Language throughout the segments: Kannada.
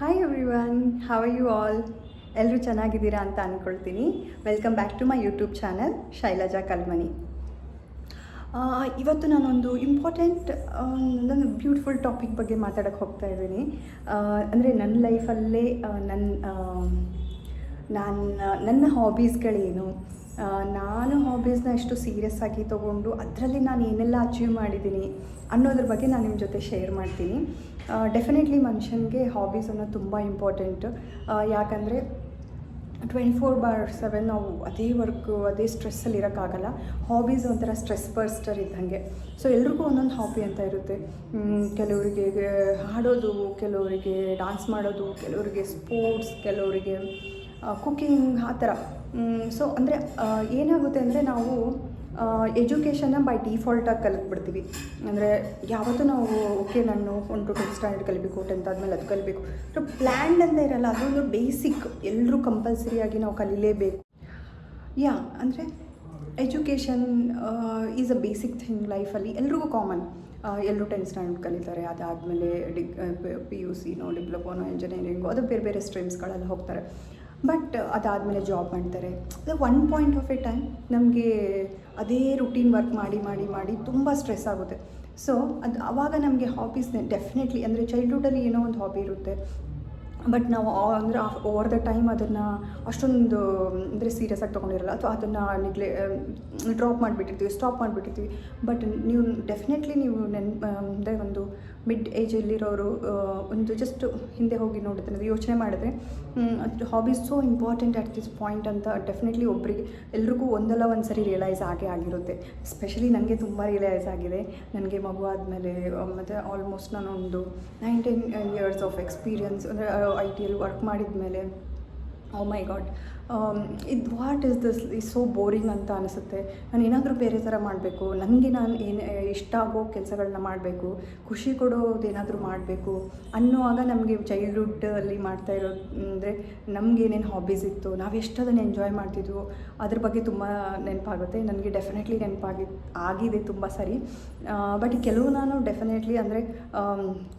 Hi everyone how you all ಎಲ್ಲರೂ ಚೆನ್ನಾಗಿದ್ದೀರಾ ಅಂತ ಅಂದ್ಕೊಳ್ತೀನಿ welcome back to my YouTube channel Shailaja Kalmani ಇವತ್ತು ನಾನೊಂದು ಇಂಪಾರ್ಟೆಂಟ್ ನನ್ನ ಬ್ಯೂಟಿಫುಲ್ ಟಾಪಿಕ್ ಬಗ್ಗೆ ಮಾತಾಡೋಕ್ಕೆ ಹೋಗ್ತಾ ಇದ್ದೀನಿ. ಅಂದರೆ ನನ್ನ ಲೈಫಲ್ಲೇ ನನ್ನ ನಾನು ನನ್ನ ಹಾಬೀಸ್ಗಳೇನು ನಾನು ಹಾಬೀಸ್ನ ಎಷ್ಟು ಸೀರಿಯಸ್ ಆಗಿ ತೊಗೊಂಡು ಅದರಲ್ಲಿ ನಾನು ಏನೆಲ್ಲ ಅಚೀವ್ ಮಾಡಿದ್ದೀನಿ ಅನ್ನೋದ್ರ ಬಗ್ಗೆ ನಾನು ನಿಮ್ಮ ಜೊತೆ ಶೇರ್ ಮಾಡ್ತೀನಿ. ಡೆಫಿನೆಟ್ಲಿ ಮನುಷ್ಯನಿಗೆ ಹಾಬೀಸ್ ಅನ್ನೋದು ತುಂಬ ಇಂಪಾರ್ಟೆಂಟ್ ಯಾಕಂದರೆ ಟ್ವೆಂಟಿ ಫೋರ್ ಬಾರ್ ಸೆವೆನ್ ನಾವು ಅದೇ ವರ್ಕು ಅದೇ ಸ್ಟ್ರೆಸ್ಸಲ್ಲಿ ಇರೋಕ್ಕಾಗಲ್ಲ. ಹಾಬೀಸ್ ಒಂಥರ ಸ್ಟ್ರೆಸ್ ಬರ್ಸ್ಟರ್ ಇದ್ದಂಗೆ. ಸೊ ಎಲ್ರಿಗೂ ಒಂದೊಂದು ಹಾಬಿ ಅಂತ ಇರುತ್ತೆ. ಕೆಲವರಿಗೆ ಹಾಡೋದು, ಕೆಲವರಿಗೆ ಡಾನ್ಸ್ ಮಾಡೋದು, ಕೆಲವರಿಗೆ ಸ್ಪೋರ್ಟ್ಸ್ ಕೆಲವರಿಗೆ ಕುಕ್ಕಿಂಗ್ ಆ ಥರ. ಸೊ ಅಂದರೆ ಏನಾಗುತ್ತೆ ಅಂದರೆ ನಾವು ಎಜುಕೇಷನ್ನ ಬೈ ಡಿಫಾಲ್ಟಾಗಿ ಕಲಿತ್ಬಿಡ್ತೀವಿ. ಅಂದರೆ ಯಾವತ್ತೂ ನಾವು ಓಕೆ ನಾನು ಟು ಟೆಂತ್ ಸ್ಟ್ಯಾಂಡರ್ಡ್ ಕಲಿಬೇಕು ಟೆಂತ್ ಆದಮೇಲೆ ಅದು ಕಲಿಬೇಕು. ಸೊ ಪ್ಲ್ಯಾಂಡ್ ಅಂತ ಇರಲ್ಲ, ಅದೊಂದು ಬೇಸಿಕ್ ಎಲ್ಲರೂ ಕಂಪಲ್ಸರಿಯಾಗಿ ನಾವು ಕಲೀಲೇಬೇಕು. ಯಾ ಅಂದರೆ education is a basic thing ಲೈಫಲ್ಲಿ ಎಲ್ರಿಗೂ ಕಾಮನ್ ಎಲ್ಲರೂ ಟೆಂತ್ ಸ್ಟ್ಯಾಂಡರ್ಡ್ ಕಲಿತಾರೆ, ಅದಾದಮೇಲೆ ಡಿ ಪಿ ಯು ಸಿನೋ ಡಿಪ್ಲೊಮೋನೋ ಇಂಜಿನಿಯರಿಂಗು ಅದು ಬೇರೆ ಬೇರೆ ಸ್ಟ್ರೀಮ್ಸ್ಗಳೆಲ್ಲ ಹೋಗ್ತಾರೆ. ಬಟ್ ಅದಾದಮೇಲೆ ಜಾಬ್ ಮಾಡ್ತಾರೆ. One point of a time ನಮಗೆ ಅದೇ ರುಟೀನ್ ವರ್ಕ್ ಮಾಡಿ ಮಾಡಿ ಮಾಡಿ ತುಂಬ ಸ್ಟ್ರೆಸ್ ಆಗುತ್ತೆ. ಸೊ ಅದು ಆವಾಗ ನಮಗೆ ಹಾಬೀಸ್ನೇ ಡೆಫಿನೆಟ್ಲಿ ಅಂದರೆ ಚೈಲ್ಡ್ಹುಡಲ್ಲಿ ಏನೋ ಒಂದು ಹಾಬಿ ಇರುತ್ತೆ. ಬಟ್ ನಾವು ಅಂದರೆ ಓವರ್ ದ ಟೈಮ್ ಅದನ್ನು ಅಷ್ಟೊಂದು, ಅಂದರೆ ಸೀರಿಯಸ್ ಆಗಿ ತೊಗೊಂಡಿರಲ್ಲ. ಅಥವಾ ಅದನ್ನು ನಿಗ್ಲೆ ಡ್ರಾಪ್ ಮಾಡಿಬಿಟ್ಟಿರ್ತೀವಿ ಸ್ಟಾಪ್ ಮಾಡಿಬಿಟ್ಟಿರ್ತೀವಿ. ಬಟ್ ನೀವು ಡೆಫಿನೆಟ್ಲಿ ನೀವು ನೆನ್ ಅಂದರೆ ಒಂದು ಮಿಡ್ ಏಜಲ್ಲಿರೋರು ಒಂದು ಜಸ್ಟ್ ಹಿಂದೆ ಹೋಗಿ ನೋಡಿದ್ರೆ ಯೋಚನೆ ಮಾಡಿದ್ರೆ hobbies so important at this point ಅಂತ ಡೆಫಿನೆಟ್ಲಿ ಒಬ್ಬರಿಗೆ ಎಲ್ರಿಗೂ ಒಂದಲ್ಲ ಒಂದು ಸರಿ ರಿಯಲೈಸ್ ಆಗೇ ಆಗಿರುತ್ತೆ. ಸ್ಪೆಷಲಿ ನನಗೆ ತುಂಬ ರಿಯಲೈಸ್ ಆಗಿದೆ. ನನಗೆ ಮಗು ಆದಮೇಲೆ ಮತ್ತು ಆಲ್ಮೋಸ್ಟ್ ನಾನೊಂದು nine ten years of experience ಅಂದರೆ ಐ ಟಿಯಲ್ಲಿ ವರ್ಕ್ ಮಾಡಿದ ಮೇಲೆ ಓ ಮೈ ಗಾಡ್ ಇದು what is this is so boring ಅಂತ ಅನಿಸುತ್ತೆ. ನಾನು ಏನಾದರೂ ಬೇರೆ ಥರ ಮಾಡಬೇಕು. ನನಗೆ ನಾನು ಏನು ಇಷ್ಟ ಆಗೋ ಕೆಲಸಗಳನ್ನ ಮಾಡಬೇಕು. ಖುಷಿ ಕೊಡೋದೇನಾದರೂ ಮಾಡಬೇಕು. ಅನ್ನುವಾಗ ನಮಗೆ ಚೈಲ್ಡ್ಹುಡ್ಡಲ್ಲಿ ಮಾಡ್ತಾ ಇರೋ, ಅಂದರೆ ನಮ್ಗೆ ಏನೇನು ಹಾಬೀಸ್ ಇತ್ತು, ನಾವು ಎಷ್ಟು ಅದನ್ನು ಎಂಜಾಯ್ ಮಾಡ್ತಿದ್ವು, ಅದ್ರ ಬಗ್ಗೆ ತುಂಬ ನೆನಪಾಗುತ್ತೆ. ನನಗೆ ಡೆಫಿನೆಟ್ಲಿ ನೆನಪಾಗಿ, ಆಗಿದೆ ತುಂಬ ಸರಿ. ಬಟ್ ಕೆಲವು ನಾನು ಡೆಫಿನೆಟ್ಲಿ ಅಂದರೆ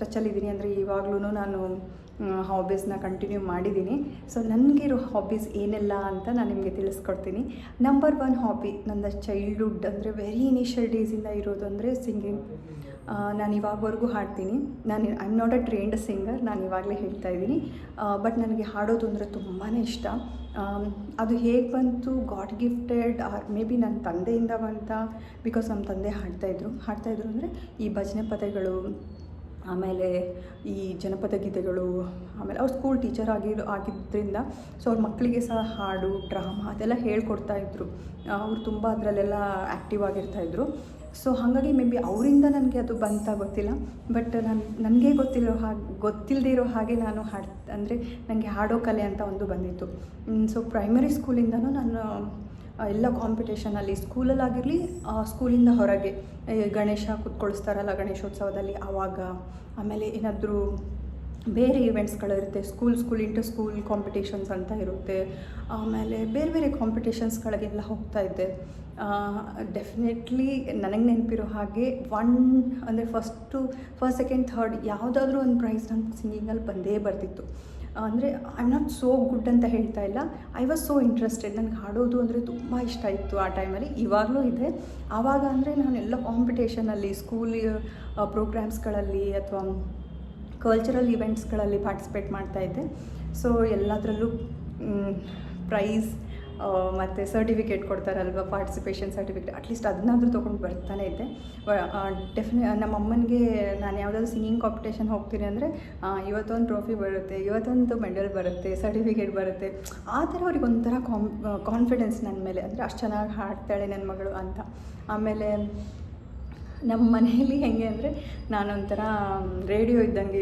ಟಚಲ್ಲಿದ್ದೀನಿ ಅಂದರೆ ಇವಾಗಲೂ ನಾನು ಹಾಬೀಸ್ನ ಕಂಟಿನ್ಯೂ ಮಾಡಿದ್ದೀನಿ. ಸೊ ನನಗಿರೋ ಹಾಬೀಸ್ ಏನೆಲ್ಲ ಅಂತ ನಾನು ನಿಮಗೆ ತಿಳಿಸ್ಕೊಡ್ತೀನಿ. ನಂಬರ್ ಒನ್ ಹಾಬಿ ನನ್ನ ಚೈಲ್ಡ್ಹುಡ್ ಅಂದರೆ ವೆರಿ ಇನಿಷಿಯಲ್ ಡೇಸಿಂದ ಇರೋದು ಅಂದರೆ ಸಿಂಗಿಂಗ್ ನಾನು ಇವಾಗವರೆಗೂ ಹಾಡ್ತೀನಿ. ನಾನು I am not a trained singer ನಾನು ಇವಾಗಲೇ ಹೇಳ್ತಾ ಇದ್ದೀನಿ. ಬಟ್ ನನಗೆ ಹಾಡೋದು ಅಂದರೆ ತುಂಬಾ ಇಷ್ಟ. ಅದು ಹೇಗೆ ಬಂತು? God gifted or maybe ನನ್ನ ತಂದೆಯಿಂದ ಬಂತ? ಬಿಕಾಸ್ ನಮ್ಮ ತಂದೆ ಹಾಡ್ತಾಯಿದ್ರು ಹಾಡ್ತಾಯಿದ್ರು ಅಂದರೆ ಈ ಭಜನೆ ಪದಗಳು ಆಮೇಲೆ ಈ ಜನಪದ ಗೀತೆಗಳು, ಆಮೇಲೆ ಅವ್ರು ಸ್ಕೂಲ್ ಟೀಚರ್ ಆಗಿ ಆಗಿದ್ದರಿಂದ ಸೊ ಅವ್ರ ಮಕ್ಕಳಿಗೆ ಸಹ ಹಾಡು ಡ್ರಾಮಾ ಅದೆಲ್ಲ ಹೇಳ್ಕೊಡ್ತಾ ಇದ್ರು. ಅವ್ರು ತುಂಬ ಅದರಲ್ಲೆಲ್ಲ ಆ್ಯಕ್ಟಿವ್ ಆಗಿರ್ತಾಯಿದ್ರು ಸೊ ಹಾಗಾಗಿ ಮೇ ಬಿ ಅವರಿಂದ ನನಗೆ ಅದು ಬಂತ ಗೊತ್ತಿಲ್ಲ. ಬಟ್ ನಾನು, ನನಗೆ ಗೊತ್ತಿರೋ ಹಾಗೆ ಗೊತ್ತಿಲ್ಲದೆ ಇರೋ ಹಾಗೆ ನಾನು ಹಾಡು, ಅಂದರೆ ನನಗೆ ಹಾಡೋ ಕಲೆ ಅಂತ ಒಂದು ಬಂದಿತ್ತು. ಸೊ ಪ್ರೈಮರಿ ಸ್ಕೂಲಿಂದನೂ ನಾನು ಎಲ್ಲ ಕಾಂಪಿಟೇಷನಲ್ಲಿ ಸ್ಕೂಲಲ್ಲಾಗಿರಲಿ ಸ್ಕೂಲಿಂದ ಹೊರಗೆ. ಗಣೇಶ ಕುತ್ಕೊಳಿಸ್ತಾರಲ್ಲ ಗಣೇಶೋತ್ಸವದಲ್ಲಿ ಆವಾಗ ಆಮೇಲೆ ಏನಾದರೂ ಬೇರೆ ಇವೆಂಟ್ಸ್ಗಳಿರುತ್ತೆ school school into school competitions ಅಂತ ಇರುತ್ತೆ. ಆಮೇಲೆ ಬೇರೆ ಬೇರೆ ಕಾಂಪಿಟೇಷನ್ಸ್ಗಳಿಗೆಲ್ಲ ಹೋಗ್ತಾ ಇದ್ದೆ. ಡೆಫಿನೆಟ್ಲಿ ನನಗೆ ನೆನಪಿರೋ ಹಾಗೆ ಒನ್ ಅಂದರೆ ಫಸ್ಟು ಫಸ್ಟ್ ಸೆಕೆಂಡ್ ಥರ್ಡ್ ಯಾವುದಾದ್ರೂ ಒಂದು ಪ್ರೈಸ್ ನನ್ನ ಸಿಂಗಿಂಗಲ್ಲಿ ಬಂದೇ ಬರ್ತಿತ್ತು. ಅಂದರೆ I am not so good ಅಂತ ಹೇಳ್ತಾ ಇಲ್ಲ. ಐ ವಾಸ್ ಸೋ ಇಂಟ್ರೆಸ್ಟೆಡ್ ನನಗೆ ಹಾಡೋದು ಅಂದರೆ ತುಂಬ ಇಷ್ಟ ಇತ್ತು ಆ ಟೈಮಲ್ಲಿ ಇವಾಗಲೂ ಇದೆ. ಆವಾಗ ಅಂದರೆ ನಾನೆಲ್ಲ ಕಾಂಪಿಟೇಷನಲ್ಲಿ ಸ್ಕೂಲ್ ಪ್ರೋಗ್ರಾಮ್ಸ್ಗಳಲ್ಲಿ ಅಥವಾ ಕಲ್ಚರಲ್ ಇವೆಂಟ್ಸ್ಗಳಲ್ಲಿ ಪಾರ್ಟಿಸಿಪೇಟ್ ಮಾಡ್ತಾಯಿದ್ದೆ ಸೊ ಎಲ್ಲದರಲ್ಲೂ ಪ್ರೈಸ್ ಮತ್ತು ಸರ್ಟಿಫಿಕೇಟ್ ಕೊಡ್ತಾರಲ್ವ ಪಾರ್ಟಿಸಿಪೇಷನ್ ಸರ್ಟಿಫಿಕೇಟ್ ಅಟ್ಲೀಸ್ಟ್ ಅದನ್ನಾದರೂ ತೊಗೊಂಡು ಬರ್ತಾನೆ ಇದ್ದೆ. ಡೆಫಿನೆ ನಮ್ಮ ಅಮ್ಮನಿಗೆ ನಾನು ಯಾವುದಾದ್ರು ಸಿಂಗಿಂಗ್ ಕಾಂಪಿಟೇಷನ್ ಹೋಗ್ತೀನಿ ಅಂದರೆ ಇವತ್ತೊಂದು ಟ್ರೋಫಿ ಬರುತ್ತೆ, ಇವತ್ತೊಂದು ಮೆಡಲ್ ಬರುತ್ತೆ ಸರ್ಟಿಫಿಕೇಟ್ ಬರುತ್ತೆ. ಆ ಥರ ಅವ್ರಿಗೆ ಒಂಥರ ಕಾನ್ಫಿಡೆನ್ಸ್ ನನ್ನ ಮೇಲೆ. ಅಂದರೆ ಅಷ್ಟು ಚೆನ್ನಾಗಿ ಹಾಡ್ತಾಳೆ ನನ್ನ ಮಗಳು ಅಂತ. ಆಮೇಲೆ ನಮ್ಮ ಮನೆಯಲ್ಲಿ ಹೆಂಗೆ ಅಂದರೆ ನಾನೊಂಥರ ರೇಡಿಯೋ ಇದ್ದಂಗೆ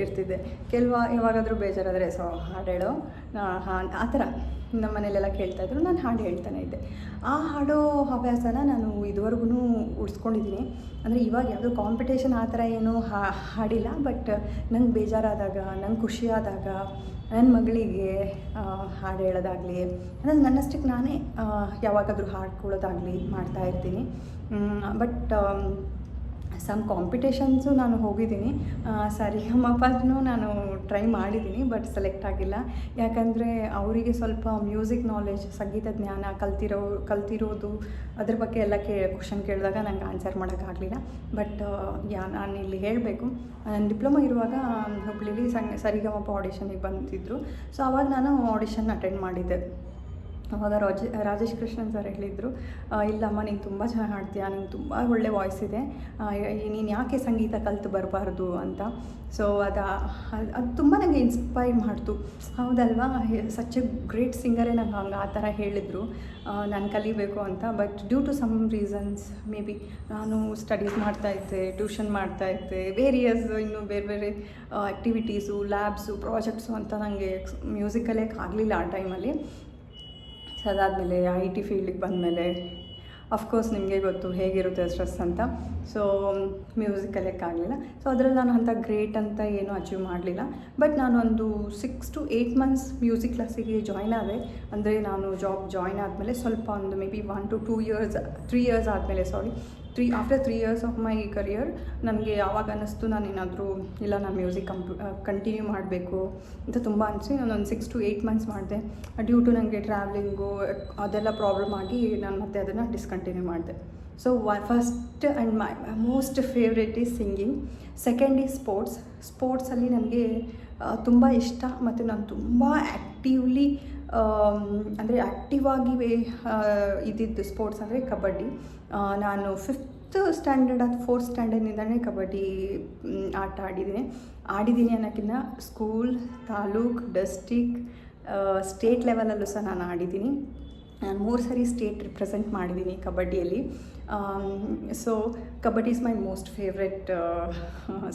ಇರ್ತಿದ್ದೆ. ಕೆಲವ, ಯಾವಾಗಾದರೂ ಬೇಜಾರಾದರೆ, ಸೊ, ಹಾಡು ಹೇಳೋ. ಹಾಂ, ಆ ಥರ ನಮ್ಮ ಮನೇಲೆಲ್ಲ ಕೇಳ್ತಾಯಿದ್ರು ನಾನು ಹಾಡು ಹೇಳ್ತಾನೆ ಇದ್ದೆ. ಆ ಹಾಡೋ ಹವ್ಯಾಸನ ನಾನು ಇದುವರೆಗೂ ಉಳಿಸ್ಕೊಂಡಿದ್ದೀನಿ ಅಂದರೆ ಇವಾಗ ಯಾವುದೋ ಕಾಂಪಿಟೇಷನ್ ಆ ಥರ ಏನೂ ಹಾಡಿಲ್ಲ ಬಟ್ ನಂಗೆ ಬೇಜಾರಾದಾಗ, ನಂಗೆ ಖುಷಿಯಾದಾಗ ನನ್ನ ಮಗಳಿಗೆ ಹಾಡು ಹೇಳೋದಾಗಲಿ ಅಂದರೆ ನನ್ನಷ್ಟಕ್ಕೆ ನಾನೇ ಯಾವಾಗಾದರೂ ಹಾಡ್ಕೊಳ್ಳೋದಾಗಲಿ ಮಾಡ್ತಾ ಇರ್ತೀನಿ. ಬಟ್ ಸಮ್ ಕಾಂಪಿಟೇಷನ್ಸು ನಾನು ಹೋಗಿದ್ದೀನಿ. ಸರಿಗಮಪನೂ ನಾನು ಟ್ರೈ ಮಾಡಿದ್ದೀನಿ ಬಟ್ ಸೆಲೆಕ್ಟ್ ಆಗಿಲ್ಲ. ಯಾಕಂದರೆ ಅವರಿಗೆ ಸ್ವಲ್ಪ ಮ್ಯೂಸಿಕ್ ನಾಲೆಜ್ ಸಂಗೀತ ಜ್ಞಾನ ಕಲ್ತಿರೋ, ಕಲ್ತಿರೋದು ಅದ್ರ ಬಗ್ಗೆ ಎಲ್ಲ ಕೇ ಕ್ವಶನ್ ಕೇಳಿದಾಗ ನಂಗೆ ಆನ್ಸರ್ ಮಾಡೋಕ್ಕಾಗಲಿಲ್ಲ ಬಟ್ ಯಾ, ನಾನು ಇಲ್ಲಿ ಹೇಳಬೇಕು. ನಾನು ಡಿಪ್ಲೊಮಾ ಇರುವಾಗ, ಹುಬ್ಳಿಲಿ ಸಂಗ, ಸರಿಗಮಪ ಆಡಿಷನಿಗೆ ಬಂದಿದ್ದರು ಸೊ ಅವಾಗ ನಾನು ಆಡಿಷನ್ ಅಟೆಂಡ್ ಮಾಡಿದ್ದೆ. ಅವಾಗ ರಾಜ ರಾಜೇಶ್ ಕೃಷ್ಣನ್ ಸರ್ ಹೇಳಿದರು ಇಲ್ಲಮ್ಮ, ನೀನು ತುಂಬ ಚೆನ್ನಾಗಿ ಹಾಡ್ತೀಯ, ನಿಂಗೆ ತುಂಬ ಒಳ್ಳೆ ವಾಯ್ಸ್ ಇದೆ. ನೀನು ಯಾಕೆ ಸಂಗೀತ ಕಲಿತು ಬರಬಾರ್ದು ಅಂತ. ಸೊ ಅದು ಅದು ತುಂಬ ನನಗೆ ಇನ್ಸ್ಪೈರ್ ಮಾಡ್ತು. ಹೌದಲ್ವಾ? ಸಚ್ ಎ ಗ್ರೇಟ್ ಸಿಂಗರೇ ನಂಗೆ ಹಂಗೆ ಆ ಥರ ಹೇಳಿದರು. ನಾನು ಕಲಿಬೇಕು ಅಂತ but due to some reasons maybe ನಾನು ಸ್ಟಡೀಸ್ ಮಾಡ್ತಾಯಿದ್ದೆ ಟ್ಯೂಷನ್ ಮಾಡ್ತಾ ಇದ್ದೆ ವೇರಿಯಸ್ ಇನ್ನು ಬೇರೆ ಬೇರೆ ಆ್ಯಕ್ಟಿವಿಟೀಸು ಲ್ಯಾಬ್ಸು ಪ್ರಾಜೆಕ್ಟ್ಸು ಅಂತ ನನಗೆ ಮ್ಯೂಸಿಕಲ್ಲೇ ಆಗಲಿಲ್ಲ ಆ ಟೈಮಲ್ಲಿ ಅದಾದಮೇಲೆ ಐ ಟಿ ಫೀಲ್ಡಿಗೆ ಬಂದಮೇಲೆ ಅಫ್ಕೋರ್ಸ್ ನಿಮಗೆ ಗೊತ್ತು ಹೇಗಿರುತ್ತೆ ಸ್ಟ್ರೆಸ್ ಅಂತ. ಸೊ ಮ್ಯೂಸಿಕ್ ಆಗಲಿಲ್ಲ ಸೊ ಅದರಲ್ಲಿ ನಾನು ಅಂಥ ಗ್ರೇಟ್ ಅಂತ ಏನೂ ಅಚೀವ್ ಮಾಡಲಿಲ್ಲ. ಬಟ್ ನಾನೊಂದು six to eight months music ಕ್ಲಾಸಿಗೆ ಜಾಯ್ನ್ ಆದೆ. ಅಂದರೆ ನಾನು ಜಾಬ್ ಜಾಯ್ನ್ ಆದಮೇಲೆ ಸ್ವಲ್ಪ ಒಂದು maybe one to two years three years ಆದಮೇಲೆ sorry three after three years of my career ನನಗೆ ಯಾವಾಗ ಅನ್ನಿಸ್ತು ನಾನು ಏನಾದರೂ ಇಲ್ಲ ನಾನು ಮ್ಯೂಸಿಕ್ ಕಂಪ್ ಕಂಟಿನ್ಯೂ ಮಾಡಬೇಕು ಅಂತ ತುಂಬ ಅನಿಸಿ ನಾನೊಂದು ಸಿಕ್ಸ್ ಟು ಏಯ್ಟ್ ಮಂತ್ಸ್ ಮಾಡಿದೆ. ಡ್ಯೂ ಟು ನನಗೆ ಟ್ರಾವೆಲಿಂಗು ಅದೆಲ್ಲ ಪ್ರಾಬ್ಲಮ್ ಆಗಿ ನಾನು ಮತ್ತೆ ಅದನ್ನು ಡಿಸ್ಕಂಟಿನ್ಯೂ ಮಾಡಿದೆ. So first and my most favourite is singing second is sports ಸ್ಪೋರ್ಟ್ಸಲ್ಲಿ ನನಗೆ ತುಂಬ ಇಷ್ಟ ಮತ್ತು ನಾನು ತುಂಬ ಆ್ಯಕ್ಟಿವ್ಲಿ ಅಂದರೆ ಆ್ಯಕ್ಟಿವ್ ಆಗಿ ಇದ್ದಿದ್ದು ಸ್ಪೋರ್ಟ್ಸ್ ಅಂದರೆ ಕಬಡ್ಡಿ. ನಾನು ಫಿಫ್ತ್ ಸ್ಟ್ಯಾಂಡರ್ಡ್ ಅಥವಾ ಫೋರ್ತ್ ಸ್ಟ್ಯಾಂಡರ್ಡ್ನಿಂದಲೇ ಕಬಡ್ಡಿ ಆಟ ಆಡಿದ್ದೀನಿ. ಆಡಿದ್ದೀನಿ ಅನ್ನೋಕ್ಕಿಂತ ಸ್ಕೂಲ್ ತಾಲೂಕ್ ಡಿಸ್ಟಿಕ್ ಸ್ಟೇಟ್ ಲೆವೆಲಲ್ಲೂ ಸಹ ನಾನು ಆಡಿದ್ದೀನಿ. ನಾನು ಮೂರು ಸರಿ ಸ್ಟೇಟ್ ರಿಪ್ರೆಸೆಂಟ್ ಮಾಡಿದ್ದೀನಿ ಕಬಡ್ಡಿಯಲ್ಲಿ. So kabaddi is my most favourite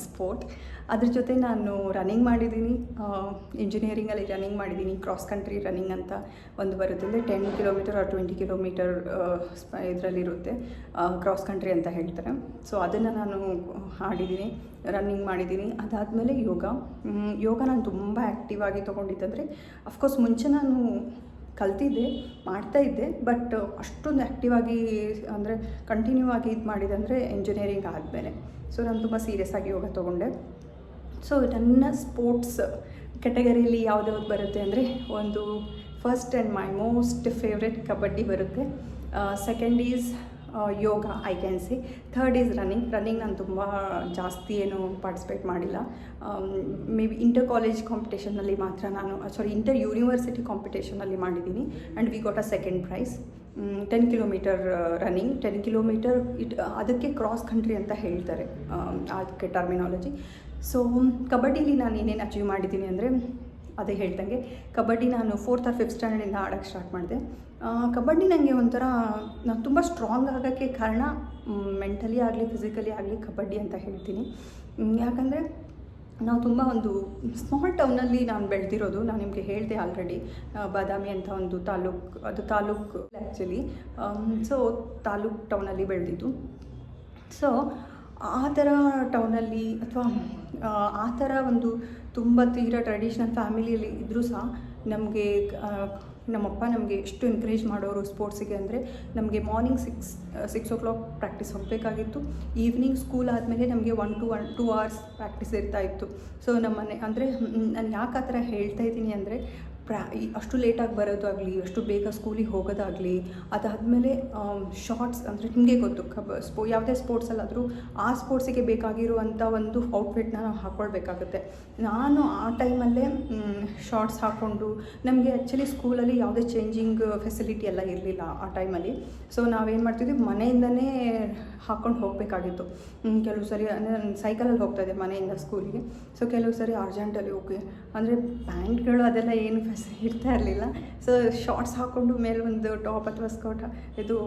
sport ಅದ್ರ ಜೊತೆ ನಾನು ರನ್ನಿಂಗ್ ಮಾಡಿದ್ದೀನಿ. ಇಂಜಿನಿಯರಿಂಗಲ್ಲಿ ರನ್ನಿಂಗ್ ಮಾಡಿದ್ದೀನಿ. ಕ್ರಾಸ್ ಕಂಟ್ರಿ ರನ್ನಿಂಗ್ ಅಂತ ಒಂದು ಬರುತ್ತೆ ಅಂದರೆ ten kilometre or twenty kilometre ಇದರಲ್ಲಿರುತ್ತೆ. Cross country ಅಂತ ಹೇಳ್ತಾರೆ. ಸೊ ಅದನ್ನು ನಾನು ಆಡಿದ್ದೀನಿ. ರನ್ನಿಂಗ್ ಮಾಡಿದ್ದೀನಿ. ಅದಾದಮೇಲೆ ಯೋಗ. ಯೋಗ ನಾನು ತುಂಬ ಆ್ಯಕ್ಟಿವ್ ಆಗಿ ತೊಗೊಂಡಿದ್ದಂದರೆ ಅಫ್ಕೋರ್ಸ್ ಮುಂಚೆ ನಾನು ಕಲ್ತಿದ್ದೆ, ಮಾಡ್ತಾ ಇದ್ದೆ ಬಟ್ ಅಷ್ಟೊಂದು ಆ್ಯಕ್ಟಿವ್ ಆಗಿ ಅಂದರೆ ಕಂಟಿನ್ಯೂ ಆಗಿ ಇದು ಮಾಡಿದೆ ಅಂದರೆ ಇಂಜಿನಿಯರಿಂಗ್ ಆದಮೇಲೆ. ಸೊ ನಾನು ತುಂಬ ಸೀರಿಯಸ್ ಆಗಿ ಯೋಗ ತೊಗೊಂಡೆ. ಸೊ ನನ್ನ ಸ್ಪೋರ್ಟ್ಸ್ ಕೆಟಗರಿಯಲ್ಲಿ ಯಾವ್ದ್ಯಾವ್ದು ಬರುತ್ತೆ ಅಂದರೆ ಒಂದು first and my most favourite kabaddi ಬರುತ್ತೆ. Second is yoga I can say third is running running ನಾನು ತುಂಬ ಜಾಸ್ತಿ ಏನು ಪಾರ್ಟಿಸಿಪೇಟ್ ಮಾಡಿಲ್ಲ. ಮೇ ಬಿ ಇಂಟರ್ ಕಾಲೇಜ್ ಕಾಂಪಿಟೇಷನಲ್ಲಿ ಮಾತ್ರ ನಾನು ಸಾರಿ ಇಂಟರ್ ಯೂನಿವರ್ಸಿಟಿ ಕಾಂಪಿಟೇಷನಲ್ಲಿ ಮಾಡಿದ್ದೀನಿ. And we got a second prize ten kilometre running ten kilometre it ಅದಕ್ಕೆ ಕ್ರಾಸ್ ಕಂಟ್ರಿ ಅಂತ ಹೇಳ್ತಾರೆ ಅದಕ್ಕೆ ಟರ್ಮಿನಾಲಜಿ ಸೊ ಕಬಡ್ಡಿಲಿ ನಾನು ಏನೇನು ಅಚೀವ್ ಮಾಡಿದ್ದೀನಿ ಅಂದರೆ, ಅದೇ ಹೇಳ್ದಂಗೆ. ಕಬಡ್ಡಿ ನಾನು ಫೋರ್ತ್ ಆರ್ ಫಿಫ್ತ್ ಸ್ಟ್ಯಾಂಡರ್ಡಿಂದ ಆಡೋಕ್ಕೆ ಸ್ಟಾರ್ಟ್ ಮಾಡಿದೆ. ಕಬಡ್ಡಿ ನನಗೆ ಒಂಥರ ನಾನು ತುಂಬ ಸ್ಟ್ರಾಂಗ್ ಆಗೋಕ್ಕೆ ಕಾರಣ ಮೆಂಟಲಿ ಆಗಲಿ ಫಿಸಿಕಲಿ ಆಗಲಿ ಕಬಡ್ಡಿ ಅಂತ ಹೇಳ್ತೀನಿ. ಯಾಕಂದರೆ, ನಾವು ತುಂಬ ಒಂದು ಸ್ಮಾಲ್ ಟೌನಲ್ಲಿ ನಾನು ಬೆಳೆದಿರೋದು, ನಾನು ನಿಮಗೆ ಹೇಳಿದೆ ಆಲ್ರೆಡಿ ಬಾದಾಮಿ ಅಂತ ಒಂದು ತಾಲೂಕು, ಅದು ತಾಲೂಕು ಆ್ಯಕ್ಚುಲಿ ಸೊ ತಾಲೂಕ್ ಟೌನಲ್ಲಿ ಬೆಳೆದಿದ್ದು. ಸೊ ಆ ಥರ ಟೌನಲ್ಲಿ ಅಥವಾ, ಆ ಥರ ಒಂದು ತುಂಬ ತೀರ ಟ್ರೆಡಿಷ್ನಲ್ ಫ್ಯಾಮಿಲಿಯಲ್ಲಿ ಇದ್ದರೂ ಸಹ ನಮಗೆ ನಮ್ಮಪ್ಪ ನಮಗೆ ಎಷ್ಟು ಎನ್ಕರೇಜ್ ಮಾಡೋರು ಸ್ಪೋರ್ಟ್ಸಿಗೆ ಅಂದರೆ ನಮಗೆ morning six six o'clock practice ಹೋಗಬೇಕಾಗಿತ್ತು. ಈವ್ನಿಂಗ್ ಸ್ಕೂಲ್ ಆದಮೇಲೆ ನಮಗೆ one to one two hours practice ಇರ್ತಾ ಇತ್ತು. ಸೊ ನಮ್ಮನೆ, ಅಂದರೆ ನಾನು ಯಾಕೆ ಆ ಥರ ಹೇಳ್ತಾ ಇದ್ದೀನಿ ಅಂದರೆ ಪ್ರಾ ಅಷ್ಟು ಲೇಟಾಗಿ ಬರೋದಾಗಲಿ, ಅಷ್ಟು ಬೇಗ ಸ್ಕೂಲಿಗೆ ಹೋಗೋದಾಗಲಿ, ಅದಾದಮೇಲೆ ಶಾರ್ಟ್ಸ್ ಅಂದರೆ ನಿಮಗೆ ಗೊತ್ತು, ಕಬ, ಸ್ಪೋ, ಯಾವುದೇ ಸ್ಪೋರ್ಟ್ಸಲ್ಲಾದರೂ ಆ ಸ್ಪೋರ್ಟ್ಸಿಗೆ ಬೇಕಾಗಿರುವಂಥ ಒಂದು ಔಟ್ಫಿಟ್ನ ನಾವು ಹಾಕ್ಕೊಳ್ಬೇಕಾಗುತ್ತೆ. ನಾನು ಆ ಟೈಮಲ್ಲೇ ಶಾರ್ಟ್ಸ್ ಹಾಕ್ಕೊಂಡು, ನಮಗೆ ಆ್ಯಕ್ಚುಲಿ ಸ್ಕೂಲಲ್ಲಿ ಯಾವುದೇ ಚೇಂಜಿಂಗ್ ಫೆಸಿಲಿಟಿ ಎಲ್ಲ ಇರಲಿಲ್ಲ ಆ ಟೈಮಲ್ಲಿ. ಸೊ, ನಾವೇನು ಮಾಡ್ತಿದ್ವಿ, ಮನೆಯಿಂದನೇ ಹಾಕ್ಕೊಂಡು ಹೋಗಬೇಕಾಗಿತ್ತು. ಕೆಲವು ಸರಿ, ಅಂದರೆ ಸೈಕಲಲ್ಲಿ ಹೋಗ್ತಾಯಿದ್ದೆ ಮನೆಯಿಂದ ಸ್ಕೂಲಿಗೆ. ಸೊ, ಕೆಲವು ಸರಿ ಅರ್ಜೆಂಟಲ್ಲಿ ಓಕೆ ಅಂದರೆ ಪ್ಯಾಂಟ್ಗಳು ಅದೆಲ್ಲ ಏನು ಫೆಸ್ ಇರ್ತಾ ಇರಲಿಲ್ಲ. ಸೊ ಶಾರ್ಟ್ಸ್ ಹಾಕ್ಕೊಂಡು ಮೇಲೆ ಒಂದು ಟಾಪ್ ಅಥವಾ ಸ್ಕರ್ಟ್ ಇದು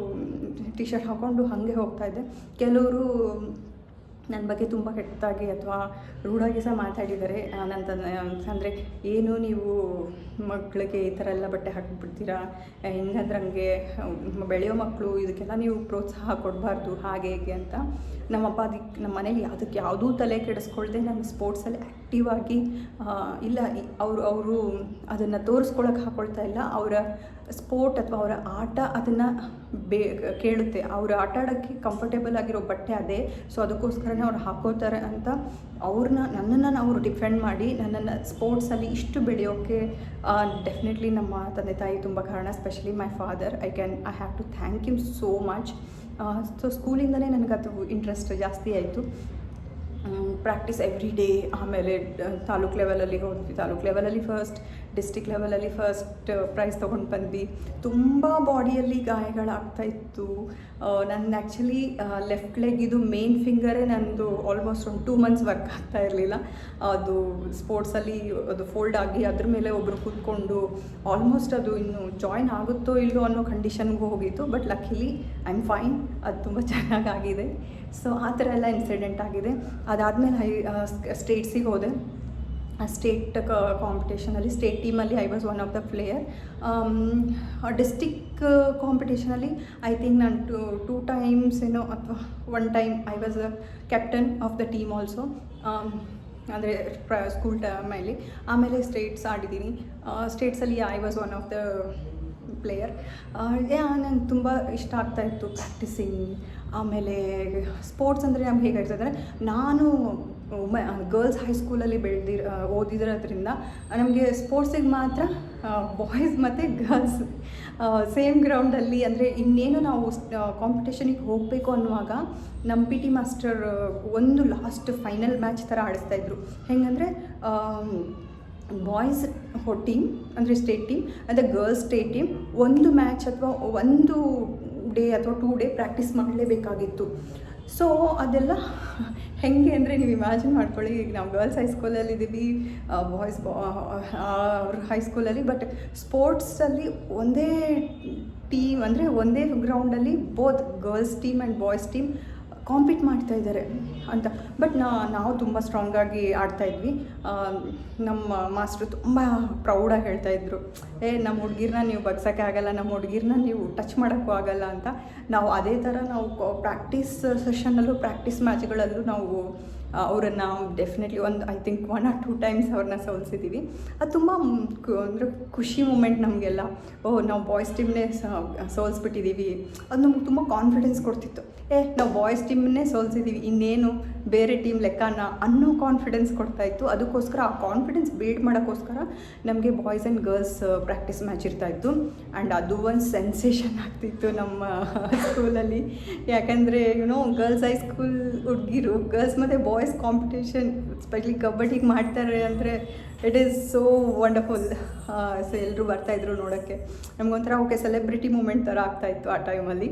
ಟಿ ಶರ್ಟ್ ಹಾಕ್ಕೊಂಡು ಹಾಗೆ ಹೋಗ್ತಾ ಇದ್ದೆ. ಕೆಲವರು ನನ್ನ ಬಗ್ಗೆ ತುಂಬ ಕೆಟ್ಟದಾಗಿ ಅಥವಾ ರೂಢಾಗಿ ಸಹ ಮಾತಾಡಿದ್ದಾರೆ. ನನ್ನ ಅಂದರೆ ಏನು ನೀವು ಮಕ್ಕಳಿಗೆ ಈ ಥರ ಎಲ್ಲ ಬಟ್ಟೆ ಹಾಕಿಬಿಡ್ತೀರಾ? ಹೆಂಗಂದ್ರೆ ಹಂಗೆ ಬೆಳೆಯೋ ಮಕ್ಕಳು ಇದಕ್ಕೆಲ್ಲ ನೀವು ಪ್ರೋತ್ಸಾಹ ಕೊಡಬಾರ್ದು, ಹಾಗೆ ಹೀಗೆ ಅಂತ. ನಮ್ಮಪ್ಪ ಅದಕ್ಕೆ ನಮ್ಮ ಮನೇಲಿ ಅದಕ್ಕೆ ಯಾವುದೂ ತಲೆ ಕೆಡಿಸ್ಕೊಳ್ದೆ ನಾನು ಸ್ಪೋರ್ಟ್ಸಲ್ಲಿ ಆ್ಯಕ್ಟಿವ್ ಆಗಿ ಇಲ್ಲ ಅವರು ಅವರು ಅದನ್ನು ತೋರಿಸ್ಕೊಳಕ್ಕೆ ಹಾಕೊಳ್ತಾ ಇಲ್ಲ. ಅವರ ಸ್ಪೋರ್ಟ್ ಅಥವಾ ಅವರ ಆಟ ಅದನ್ನು ಬೇ, ಕೇಳುತ್ತೆ. ಅವರು ಆಟ ಆಡೋಕ್ಕೆ ಕಂಫರ್ಟೇಬಲ್ ಆಗಿರೋ ಬಟ್ಟೆ ಅದೇ. ಸೊ ಅದಕ್ಕೋಸ್ಕರನೇ ಅವ್ರು ಹಾಕೋತಾರೆ ಅಂತ ಅವ್ರನ್ನ, ನನ್ನನ್ನು ಅವರು ಡಿಫೆಂಡ್ ಮಾಡಿ, ನನ್ನನ್ನು ಸ್ಪೋರ್ಟ್ಸಲ್ಲಿ ಇಷ್ಟು ಬೆಳೆಯೋಕ್ಕೆ ಡೆಫಿನೆಟ್ಲಿ ನಮ್ಮ ತಂದೆ ತಾಯಿ ತುಂಬ ಕಾರಣ specially my father I can I have to thank you so much so ಸ್ಕೂಲಿಂದಲೇ ಅದು ಇಂಟ್ರೆಸ್ಟ್ ಜಾಸ್ತಿ ಆಯಿತು. ಪ್ರಾಕ್ಟೀಸ್ ಎವ್ರಿ ಡೇ ಆಮೇಲೆ ತಾಲೂಕ್ ಲೆವೆಲಲ್ಲಿ ಹೋದ್ವಿ. ತಾಲೂಕ್ ಲೆವೆಲಲ್ಲಿ ಫಸ್ಟ್ ಡಿಸ್ಟಿಕ್ ಲೆವೆಲಲ್ಲಿ ಫಸ್ಟ್ ಪ್ರೈಸ್ ತೊಗೊಂಡು ಬಂದ್ವಿ. ತುಂಬ ಬಾಡಿಯಲ್ಲಿ ಗಾಯಗಳಾಗ್ತಾ ಇತ್ತು. ನನ್ನ ಆ್ಯಕ್ಚುಲಿ ಲೆಫ್ಟ್ ಲೆಗ್ ಇದು ಮೇನ್ ಫಿಂಗರೇ ನನ್ನದು ಆಲ್ಮೋಸ್ಟ್ ಒಂದು ಟೂ ಮಂತ್ಸ್ ವರ್ಕ್ ಆಗ್ತಾ ಇರಲಿಲ್ಲ. ಅದು ಸ್ಪೋರ್ಟ್ಸಲ್ಲಿ ಅದು ಫೋಲ್ಡ್ ಆಗಿ ಅದ್ರ ಮೇಲೆ ಒಬ್ಬರು ಕೂತ್ಕೊಂಡು ಆಲ್ಮೋಸ್ಟ್ ಅದು ಇನ್ನು ಜಾಯಿನ್ ಆಗುತ್ತೋ ಇಲ್ಲೋ ಅನ್ನೋ ಕಂಡೀಷನ್ಗೂ ಹೋಗಿತ್ತು. But luckily I am fine ಅದು ತುಂಬ ಚೆನ್ನಾಗಾಗಿದೆ ಸೊ ಆ ಥರ ಎಲ್ಲ ಇನ್ಸಿಡೆಂಟ್ ಆಗಿದೆ. ಅದಾದಮೇಲೆ ಹೈ ಸ್ಟೇಟ್ಸಿಗೆ ಹೋದೆ. ಸ್ಟೇಟ್ ಕಾಂಪಿಟೇಷನಲ್ಲಿ ಸ್ಟೇಟ್ ಟೀಮಲ್ಲಿ I was one of the player district ಕಾಂಪಿಟೇಷನಲ್ಲಿ I think ನಾನು ಟು ಟೂ ಟೈಮ್ಸ್ ಏನೋ ಅಥವಾ one time I was a captain of the team also ಅಂದರೆ ಪ್ರ ಸ್ಕೂಲ್ ಟೈಮಲ್ಲಿ ಆಮೇಲೆ ಸ್ಟೇಟ್ಸ್ ಆಡಿದ್ದೀನಿ. ಸ್ಟೇಟ್ಸಲ್ಲಿ I was one of the player ನಂಗೆ ತುಂಬ ಇಷ್ಟ ಆಗ್ತಾಯಿತ್ತು ಪ್ರಾಕ್ಟೀಸಿಂಗ್ ಆಮೇಲೆ ಸ್ಪೋರ್ಟ್ಸ್ ಅಂದರೆ ನಮ್ಗೆ ಹೇಗೆ ಹೇಗಾಗ್ತದೆ ನಾನು ಗರ್ಲ್ಸ್ ಹೈಸ್ಕೂಲಲ್ಲಿ ಬೆಳೆದಿರ ಓದಿದಿರೋದ್ರಿಂದ ನಮಗೆ ಸ್ಪೋರ್ಟ್ಸಿಗೆ ಮಾತ್ರ ಬಾಯ್ಸ್ ಮತ್ತು ಗರ್ಲ್ಸ್ ಸೇಮ್ ಗ್ರೌಂಡಲ್ಲಿ ಅಂದರೆ ಇನ್ನೇನು ನಾವು ಕಾಂಪಿಟೇಷನಿಗೆ ಹೋಗಬೇಕು ಅನ್ನುವಾಗ ನಮ್ಮ ಪಿ ಟಿ ಮಾಸ್ಟರ್ ಒಂದು ಲಾಸ್ಟ್ ಫೈನಲ್ ಮ್ಯಾಚ್ ಥರ ಆಡಿಸ್ತಾಯಿದ್ರು ಹೆಂಗಂದರೆ ಬಾಯ್ಸ್ ಟೀಮ್ ಅಂದರೆ ಸ್ಟೇಟ್ ಟೀಮ್ ಅಂದರೆ ಗರ್ಲ್ಸ್ ಸ್ಟೇಟ್ ಟೀಮ್ ಒಂದು ಮ್ಯಾಚ್ ಅಥವಾ ಒಂದು ಡೇ ಅಥವಾ ಟೂ ಡೇ ಪ್ರಾಕ್ಟೀಸ್ ಮಾಡಲೇಬೇಕಾಗಿತ್ತು. ಸೊ ಅದೆಲ್ಲ ಹೆಂಗೆ ಅಂದರೆ ನೀವು ಇಮ್ಯಾಜಿನ್ ಮಾಡ್ಕೊಳ್ಳಿ. ಈಗ ನಾವು ಗರ್ಲ್ಸ್ ಹೈಸ್ಕೂಲಲ್ಲಿ ಇದ್ದೀವಿ ಬಾಯ್ಸ್ ಅವ್ರ ಹೈಸ್ಕೂಲಲ್ಲಿ ಬಟ್ ಸ್ಪೋರ್ಟ್ಸಲ್ಲಿ ಒಂದೇ ಟೀಮ್ ಅಂದರೆ ಒಂದೇ ಗ್ರೌಂಡಲ್ಲಿ both girls team and boys team compete ಮಾಡ್ತಾ ಇದ್ದಾರೆ ಅಂತ. ಬಟ್ ನಾ ನಾವು ತುಂಬ ಸ್ಟ್ರಾಂಗಾಗಿ ಆಡ್ತಾ ಇದ್ವಿ. ಆ, ನಮ್ಮ ಮಾಸ್ಟ್ರು ತುಂಬ ಪ್ರೌಡಾಗಿ ಹೇಳ್ತಾ ಇದ್ರು. ಏ ನಮ್ಮ ಹುಡುಗಿರ್ನ ನೀವು ಬಗ್ಸೋಕ್ಕೆ ಆಗಲ್ಲ ನಮ್ಮ ಹುಡುಗಿರ್ನ ನೀವು ಟಚ್ ಮಾಡೋಕ್ಕೂ ಆಗಲ್ಲ ಅಂತ. ನಾವು ಅದೇ ಥರ ನಾವು ಪ್ರಾಕ್ಟೀಸ್ ಸೆಷನ್ನಲ್ಲೂ ಪ್ರಾಕ್ಟೀಸ್ ಮ್ಯಾಚ್ಗಳಲ್ಲೂ ನಾವು ಅವರನ್ನು ಡೆಫಿನೆಟ್ಲಿ ಒಂದು I think one or two times ಅವ್ರನ್ನ ಸೋಲಿಸಿದ್ದೀವಿ ಅದು ತುಂಬ ಅಂದರೆ ಖುಷಿ ಮೂಮೆಂಟ್ ನಮಗೆಲ್ಲ. ಓ, ನಾವು ಬಾಯ್ಸ್ ಟೀಮ್ನೇ ಸೋಲಿಸ್ಬಿಟ್ಟಿದ್ದೀವಿ ಅದು ನಮ್ಗೆ ತುಂಬ ಕಾನ್ಫಿಡೆನ್ಸ್ ಕೊಡ್ತಿತ್ತು. ಏ, ನಾವು ಬಾಯ್ಸ್ ಟೀಮ್ನೇ ಸೋಲ್ಸಿದ್ದೀವಿ ಇನ್ನೇನು ಬೇರೆ ಟೀಮ್ ಲೆಕ್ಕನ ಅನ್ನೋ ಕಾನ್ಫಿಡೆನ್ಸ್ ಕೊಡ್ತಾ ಇತ್ತು. ಅದಕ್ಕೋಸ್ಕರ ಆ ಕಾನ್ಫಿಡೆನ್ಸ್ ಬಿಲ್ಡ್ ಮಾಡೋಕ್ಕೋಸ್ಕರ ನಮಗೆ boys and girls practice match ಇರ್ತಾಯಿತ್ತು ಆ್ಯಂಡ್ ಅದು ಒಂದು ಸೆನ್ಸೇಷನ್ ಆಗ್ತಿತ್ತು ನಮ್ಮ ಸ್ಕೂಲಲ್ಲಿ ಯಾಕಂದರೆ you know girls high school ಹುಡುಗಿರು ಗರ್ಲ್ಸ್ ಮತ್ತು ಬಾಯ್ಸ್ ಕಾಂಪಿಟೇಷನ್ ಸ್ಪೆಷಲಿ ಕಬಡ್ಡಿಗೆ ಮಾಡ್ತಾರೆ ಅಂದರೆ it is so wonderful so ಎಲ್ಲರೂ ಬರ್ತಾಯಿದ್ರು ನೋಡೋಕ್ಕೆ. ನಮಗೊಂಥರ ಓಕೆ ಸೆಲೆಬ್ರಿಟಿ ಮೂಮೆಂಟ್ ಥರ ಆಗ್ತಾಯಿತ್ತು ಆ ಟೈಮಲ್ಲಿ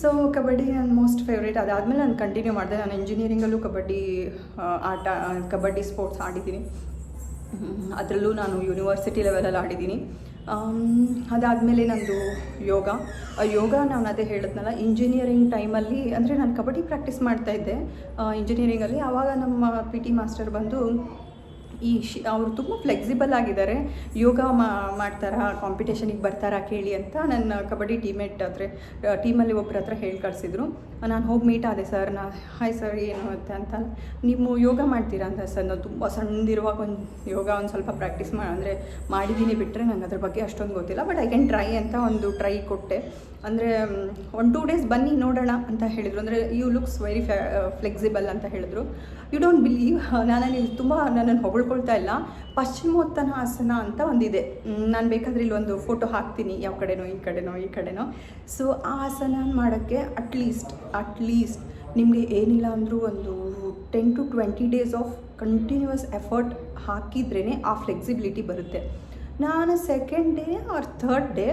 ಸೊ ಕಬಡ್ಡಿ ನನ್ನ ಮೋಸ್ಟ್ ಫೇವ್ರೇಟ್ ಅದಾದಮೇಲೆ ನಾನು ಕಂಟಿನ್ಯೂ ಮಾಡಿದೆ. ನಾನು ಇಂಜಿನಿಯರಿಂಗಲ್ಲೂ ಕಬಡ್ಡಿ ಆಟ, ಕಬಡ್ಡಿ ಸ್ಪೋರ್ಟ್ಸ್ ಆಡಿದ್ದೀನಿ. ಅದರಲ್ಲೂ ನಾನು ಯೂನಿವರ್ಸಿಟಿ ಲೆವೆಲಲ್ಲಿ ಆಡಿದ್ದೀನಿ. ಅದಾದಮೇಲೆ ನಂದು ಯೋಗ. ಯೋಗ ನಾನು ಅದೇ ಹೇಳಿದ್ನಲ್ಲ ಇಂಜಿನಿಯರಿಂಗ್ ಟೈಮಲ್ಲಿ ಅಂದರೆ ನಾನು ಕಬಡ್ಡಿ ಪ್ರಾಕ್ಟೀಸ್ ಮಾಡ್ತಾಯಿದ್ದೆ ಇಂಜಿನಿಯರಿಂಗಲ್ಲಿ ಆವಾಗ ನಮ್ಮ ಪಿ ಟಿ ಮಾಸ್ಟರ್ ಬಂದು ಈ ಶಿ ಅವರು ತುಂಬ ಫ್ಲೆಕ್ಸಿಬಲ್ ಆಗಿದ್ದಾರೆ. ಯೋಗ ಮಾಡ್ತಾರಾ ಕಾಂಪಿಟೇಷನಿಗೆ ಬರ್ತಾರಾ ಕೇಳಿ ಅಂತ ನನ್ನ ಕಬಡ್ಡಿ ಟೀಮೇಟ್ ಹತ್ರ ಟೀಮಲ್ಲಿ ಒಬ್ಬರ ಹತ್ರ ಹೇಳಿ ಕಳಿಸಿದ್ರು. ನಾನು ಹೋಗಿ ಮೀಟ್ ಆದೆ ಸರ್ ನಾ ಹಾಯ್ ಸರ್ ಏನು ಅಂತ ಅಂತ ನೀವು ಯೋಗ ಮಾಡ್ತೀರಾ ಅಂತ ಸರ್, ನಾನು ತುಂಬ ಸಣ್ಣದಿರುವಾಗ ಒಂದು ಯೋಗ ಒಂದು ಸ್ವಲ್ಪ ಪ್ರಾಕ್ಟೀಸ್ ಮಾಡಿ ಅಂದರೆ ಮಾಡಿದ್ದೀನಿ ಬಿಟ್ಟರೆ ನಂಗೆ ಅದ್ರ ಬಗ್ಗೆ ಅಷ್ಟೊಂದು ಗೊತ್ತಿಲ್ಲ ಬಟ್ ಐ ಕ್ಯಾನ್ ಟ್ರೈ ಅಂತ ಒಂದು ಟ್ರೈ ಕೊಟ್ಟೆ. ಅಂದರೆ ಒನ್ ಟೂ ಡೇಸ್ ಬನ್ನಿ ನೋಡೋಣ ಅಂತ ಹೇಳಿದರು. ಅಂದರೆ ಯು ಲುಕ್ಸ್ ವೆರಿ ಫ್ಲೆಕ್ಸಿಬಲ್ ಅಂತ ಹೇಳಿದ್ರು. ಯು ಡೋಂಟ್ ಬಿಲೀವ್ ನಾನು ಇಲ್ಲಿ ತುಂಬ ನನ್ನನ್ನು ಹೊಗಳ್ಕೊಳ್ತಾ ಇಲ್ಲ. ಪಶ್ಚಿಮೋತ್ತನ ಆಸನ ಅಂತ ಒಂದಿದೆ. ನಾನು ಬೇಕಾದರೆ ಒಂದು ಫೋಟೋ ಹಾಕ್ತೀನಿ. ಯಾವ ಕಡೆನೋ, ಈ ಕಡೆನೋ ಈ ಕಡೆನೋ. ಸೊ ಆ ಆಸನ ಮಾಡೋಕ್ಕೆ ಅಟ್ಲೀಸ್ಟ್ ಅಟ್ಲೀಸ್ಟ್ ನಿಮಗೆ ಏನಿಲ್ಲ ಅಂದರೂ ಒಂದು ten to twenty days of continuous effort ಹಾಕಿದ್ರೇ ಆ ಫ್ಲೆಕ್ಸಿಬಿಲಿಟಿ ಬರುತ್ತೆ. ನಾನು second day or third day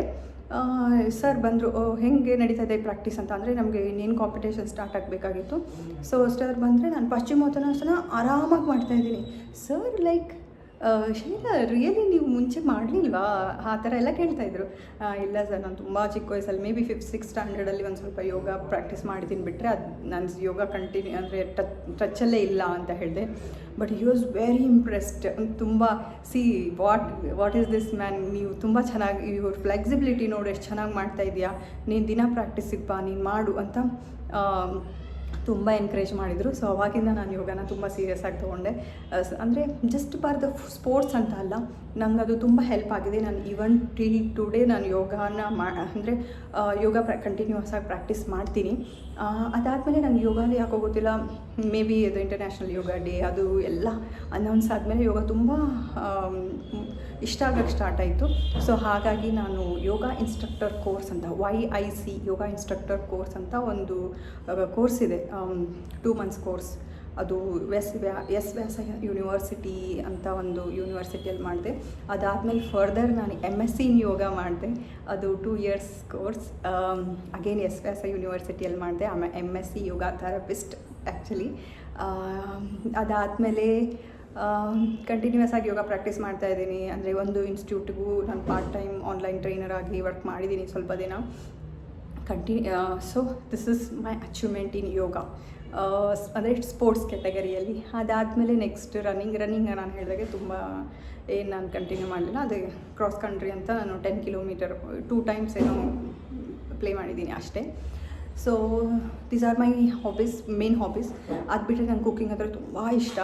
sir, ಬಂದರು ಹೆಂಗೆ ನಡೀತಾ ಇದೆ ಪ್ರಾಕ್ಟೀಸ್ ಅಂತ ಅಂದರೆ ನಮಗೆ ಇನ್ನೇನು ಕಾಂಪಿಟೇಷನ್ ಸ್ಟಾರ್ಟ್ ಆಗಬೇಕಾಗಿತ್ತು. ಸೊ ಸರ್ ಬಂದರೆ ನಾನು ಪಶ್ಚಿಮೋತ್ತನಾಸನ ಆರಾಮಾಗಿ ಮಾಡ್ತಾಯಿದ್ದೀನಿ ಸರ್ ಲೈಕ್ ಶೈಲ ರಿಯಲಿ ನೀವು ಮುಂಚೆ ಮಾಡಲಿಲ್ವಾ? ಆ ಥರ ಎಲ್ಲ ಕೇಳ್ತಾಯಿದ್ರು ಇಲ್ಲ ಸರ್, ನಾನು ತುಂಬ ಚಿಕ್ಕ ವಯಸ್ಸಲ್ಲಿ ಮೇ ಬಿ ಫಿಫ್ತ್ ಸಿಕ್ಸ್ ಸ್ಟ್ಯಾಂಡರ್ಡಲ್ಲಿ ಒಂದು ಸ್ವಲ್ಪ ಯೋಗ ಪ್ರಾಕ್ಟೀಸ್ ಮಾಡಿದ್ದೀನಿ ಬಿಟ್ಟರೆ ಅದು ನಾನು ಯೋಗ ಕಂಟಿನ್ಯೂ ಅಂದರೆ ಟಚ್ ಟಚ್ಚಲ್ಲೇ ಇಲ್ಲ ಅಂತ ಹೇಳಿದೆ. But he was very impressed ತುಂಬ see what what is this man ನೀವು ತುಂಬ ಚೆನ್ನಾಗಿ, ಇವ್ರ ಫ್ಲೆಕ್ಸಿಬಿಲಿಟಿ ನೋಡು ಎಷ್ಟು ಚೆನ್ನಾಗಿ ಮಾಡ್ತಾ ಇದೆಯಾ? ನೀನು ದಿನ ಪ್ರಾಕ್ಟೀಸಿಗೆ ಬಾ ನೀನು ಮಾಡು ಅಂತ ತುಂಬ ಎನ್ಕರೇಜ್ ಮಾಡಿದರು. ಸೊ ಅವಾಗಿಂದ ನಾನು ಯೋಗನ ತುಂಬ ಸೀರಿಯಸ್ ಆಗಿ ತೊಗೊಂಡೆ. ಅಂದರೆ ಜಸ್ಟ್ ಫಾರ್ ದ ಸ್ಪೋರ್ಟ್ಸ್ ಅಂತ ಅಲ್ಲ, ನಂಗೆ ಅದು ತುಂಬ ಹೆಲ್ಪ್ ಆಗಿದೆ. ನಾನು ಈವನ್ ಟಿಲ್ ಟುಡೇ ನಾನು ಯೋಗನ ಮಾ, ಅಂದರೆ ಯೋಗ ಪ್ರ ಕಂಟಿನ್ಯೂಸ್ ಆಗಿ ಪ್ರಾಕ್ಟೀಸ್ ಮಾಡ್ತೀನಿ. ಅದಾದಮೇಲೆ ನಂಗೆ ಯೋಗದಲ್ಲಿ ಯಾಕೋ ಗೊತ್ತಿಲ್ಲ ಮೇ ಬಿ ಅದು ಇಂಟರ್ನ್ಯಾಷನಲ್ ಯೋಗ ಡೇ ಅದು ಎಲ್ಲ ಅನೌನ್ಸ್ ಆದಮೇಲೆ ಯೋಗ ತುಂಬ ಇಷ್ಟ ಆಗೋಕ್ಕೆ ಸ್ಟಾರ್ಟ್ ಆಯಿತು. ಸೊ ಹಾಗಾಗಿ ನಾನು ಯೋಗ ಇನ್ಸ್ಟ್ರಕ್ಟರ್ ಕೋರ್ಸ್ ಅಂತ Y I C yoga instructor course ಅಂತ ಒಂದು ಕೋರ್ಸ್ ಇದೆ. ಟೂ ಮಂತ್ಸ್ ಕೋರ್ಸ್ ಅದು ಎಸ್ ವ್ಯಾ, ಎಸ್ ವ್ಯಾಸ ಯೂನಿವರ್ಸಿಟಿ ಅಂತ ಒಂದು ಯೂನಿವರ್ಸಿಟಿಯಲ್ಲಿ ಮಾಡಿದೆ. ಅದಾದಮೇಲೆ ಫರ್ದರ್ ನಾನು ಎಂ ಎಸ್ ಸಿ ಯೋಗ ಮಾಡಿದೆ. ಅದು two years course again S Vyasa ಯೂನಿವರ್ಸಿಟಿಯಲ್ಲಿ ಮಾಡಿದೆ. ಆಮೇಲೆ M S C yoga therapist actually ಅದಾದಮೇಲೆ ಕಂಟಿನ್ಯೂಸ್ ಆಗಿ ಯೋಗ ಪ್ರಾಕ್ಟೀಸ್ ಮಾಡ್ತಾ ಇದ್ದೀನಿ. ಅಂದರೆ ಒಂದು ಇನ್ಸ್ಟಿಟ್ಯೂಟ್ಗೂ ನಾನು ಪಾರ್ಟ್ ಟೈಮ್ ಆನ್ಲೈನ್ ಟ್ರೈನರ್ ಆಗಿ ವರ್ಕ್ ಮಾಡಿದ್ದೀನಿ ಸ್ವಲ್ಪ ದಿನ. ಕಂಟಿ so this is my achievement in yoga ಅಂದರೆ ಸ್ಪೋರ್ಟ್ಸ್ ಕ್ಯಾಟಗರಿಯಲ್ಲಿ ಅದಾದಮೇಲೆ ನೆಕ್ಸ್ಟ್ ರನ್ನಿಂಗ್ ರನ್ನಿಂಗ್ ನಾನು ಹೇಳಿದಾಗೆ ತುಂಬ ಏನು ನಾನು ಕಂಟಿನ್ಯೂ ಮಾಡಲಿಲ್ಲ. ಅದೇ ಕ್ರಾಸ್ ಕಂಟ್ರಿ ಅಂತ ನಾನು ಟೆನ್ ಕಿಲೋಮೀಟರ್ ಟೂ ಟೈಮ್ಸ್ ಏನೋ ಪ್ಲೇ ಮಾಡಿದ್ದೀನಿ ಅಷ್ಟೇ. So these are my hobbies main hobbies ಅದು ಬಿಟ್ಟರೆ ನಂಗೆ ಕುಕ್ಕಿಂಗ್ ಅಂದರೆ ತುಂಬ ಇಷ್ಟ.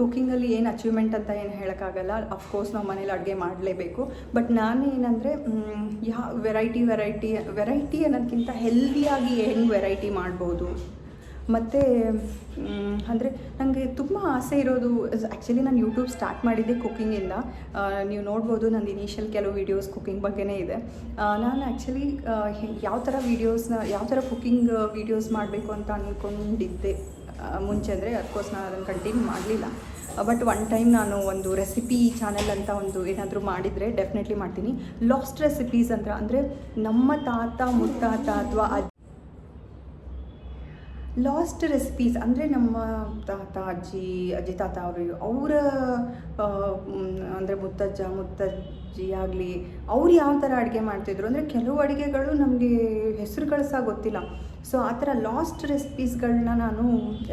ಕುಕ್ಕಿಂಗಲ್ಲಿ ಏನು ಅಚೀವ್ಮೆಂಟ್ ಅಂತ ಏನು ಹೇಳೋಕ್ಕಾಗಲ್ಲ ಅಫ್ಕೋರ್ಸ್ ನಾವು ಮನೇಲಿ ಅಡುಗೆ ಮಾಡಲೇಬೇಕು. ಬಟ್ ನಾನೇನಂದರೆ ಯಾವ ವೆರೈಟಿ ವೆರೈಟಿ ವೆರೈಟಿ ಅನ್ನೋದಕ್ಕಿಂತ ಹೆಲ್ದಿಯಾಗಿ ಹೆಂಗೆ ವೆರೈಟಿ ಮಾಡ್ಬೋದು? ಮತ್ತು ಅಂದರೆ ನನಗೆ ತುಂಬ ಆಸೆ ಇರೋದು ಆ್ಯಕ್ಚುಲಿ ನಾನು ಯೂಟ್ಯೂಬ್ ಸ್ಟಾರ್ಟ್ ಮಾಡಿದ್ದೆ ಕುಕ್ಕಿಂಗಿಂದ ನೀವು ನೋಡ್ಬೋದು ನಂದು ಇನಿಷಿಯಲ್ ಕೆಲವು ವೀಡಿಯೋಸ್ ಕುಕ್ಕಿಂಗ್ ಬಗ್ಗೆನೇ ಇದೆ. ನಾನು ಆ್ಯಕ್ಚುಲಿ ಯಾವ ಥರ ವೀಡಿಯೋಸ್ನ ಯಾವ ಥರ ಕುಕ್ಕಿಂಗ್ ವೀಡಿಯೋಸ್ ಮಾಡಬೇಕು ಅಂತ ಅಂದ್ಕೊಂಡಿದ್ದೆ ಮುಂಚೆ ಅಂದರೆ ಅಫ್ಕೋರ್ಸ್ ನಾನು ಅದನ್ನು ಕಂಟಿನ್ಯೂ ಮಾಡಲಿಲ್ಲ. ಬಟ್ ಒನ್ ಟೈಮ್ ನಾನು ಒಂದು ರೆಸಿಪಿ ಚಾನಲ್ ಅಂತ ಒಂದು ಏನಾದರೂ ಮಾಡಿದರೆ ಡೆಫಿನೆಟ್ಲಿ ಮಾಡ್ತೀನಿ. ಲಾಸ್ಟ್ ರೆಸಿಪೀಸ್ ಅಂತ, ಅಂದರೆ ನಮ್ಮ ತಾತ, ಮುತ್ತಾತ ಅಥವಾ ಲಾಸ್ಟ್ ರೆಸಿಪೀಸ್ ಅಂದರೆ ನಮ್ಮ ತಾತ, ಅಜ್ಜಿ ಅಜ್ಜಿ, ತಾತ ಅವರು ಅವರ ಅಂದರೆ ಮುತ್ತಜ್ಜ, ಮುತ್ತಜ್ಜಿ ಆಗಲಿ, ಅವ್ರು ಯಾವ ಥರ ಅಡುಗೆ ಮಾಡ್ತಿದ್ರು ಅಂದರೆ ಕೆಲವು ಅಡುಗೆಗಳು ನಮಗೆ ಹೆಸರುಗಳು ಸಹ ಗೊತ್ತಿಲ್ಲ. ಸೊ ಆ ಥರ ಲಾಸ್ಟ್ ರೆಸಿಪೀಸ್ಗಳನ್ನ ನಾನು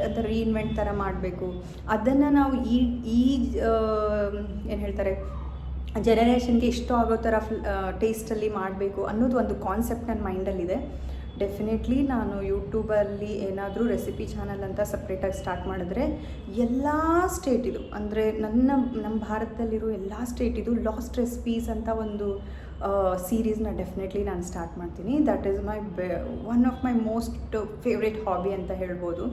ಅದರ ರೀಇನ್ವೆಂಟ್ ಥರ ಮಾಡಬೇಕು. ಅದನ್ನು ನಾವು ಈ ಈ ಏನು ಹೇಳ್ತಾರೆ ಜನರೇಷನ್ಗೆ ಇಷ್ಟ ಆಗೋ ಥರ ಟೇಸ್ಟಲ್ಲಿ ಮಾಡಬೇಕು ಅನ್ನೋದು ಒಂದು ಕಾನ್ಸೆಪ್ಟ್ ನನ್ನ ಮೈಂಡಲ್ಲಿದೆ ಡೆಫಿನೆಟ್ಲಿ ನಾನು ಯೂಟ್ಯೂಬಲ್ಲಿ ಏನಾದರೂ ರೆಸಿಪಿ ಚಾನಲ್ ಅಂತ ಸಪ್ರೇಟಾಗಿ ಸ್ಟಾರ್ಟ್ ಮಾಡಿದ್ರೆ ಎಲ್ಲ ಸ್ಟೇಟಿದು ಅಂದರೆ ನನ್ನ ನಮ್ಮ ಭಾರತದಲ್ಲಿರೋ ಎಲ್ಲ ಸ್ಟೇಟಿದು ಲಾಸ್ಟ್ ರೆಸಿಪೀಸ್ ಅಂತ ಒಂದು ಸೀರೀಸ್ನ ಡೆಫಿನೆಟ್ಲಿ ನಾನು ಸ್ಟಾರ್ಟ್ ಮಾಡ್ತೀನಿ. That is my be one of my most favourite hobby ಅಂತ ಹೇಳ್ಬೋದು.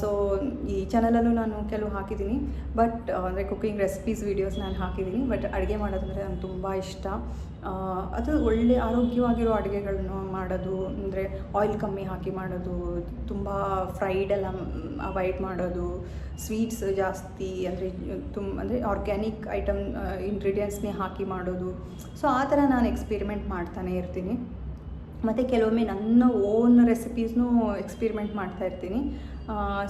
ಸೊ ಈ ಚಾನಲಲ್ಲೂ ನಾನು ಕೆಲವು ಹಾಕಿದ್ದೀನಿ. ಬಟ್ ಅಂದರೆ ಕುಕ್ಕಿಂಗ್ ರೆಸಿಪೀಸ್ ವೀಡಿಯೋಸ್ ನಾನು ಹಾಕಿದ್ದೀನಿ. ಬಟ್ ಅಡುಗೆ ಮಾಡೋದಂದರೆ ನಂಗೆ ತುಂಬ ಇಷ್ಟ. ಆ, ಅದು ಒಳ್ಳೆ ಆರೋಗ್ಯವಾಗಿರೋ ಅಡುಗೆಗಳನ್ನು ಮಾಡೋದು ಅಂದರೆ ಆಯಿಲ್ ಕಮ್ಮಿ ಹಾಕಿ ಮಾಡೋದು ತುಂಬ ಫ್ರೈಡ್ ಎಲ್ಲ ಅವಾಯ್ಡ್ ಮಾಡೋದು ಸ್ವೀಟ್ಸ್ ಜಾಸ್ತಿ ಅಂದರೆ ತುಂಬ ಅಂದರೆ ಆರ್ಗ್ಯಾನಿಕ್ ಐಟಮ್ ಇಂಗ್ರೀಡಿಯೆಂಟ್ಸ್ನೇ ಹಾಕಿ ಮಾಡೋದು. ಸೊ ಆ ಥರ ನಾನು ಎಕ್ಸ್ಪೆರಿಮೆಂಟ್ ಮಾಡ್ತಾನೆ ಇರ್ತೀನಿ. ಮತ್ತು ಕೆಲವೊಮ್ಮೆ ನನ್ನ ಓನ್ ರೆಸಿಪೀಸ್ನೂ ಎಕ್ಸ್ಪೆರಿಮೆಂಟ್ ಮಾಡ್ತಾ ಇರ್ತೀನಿ.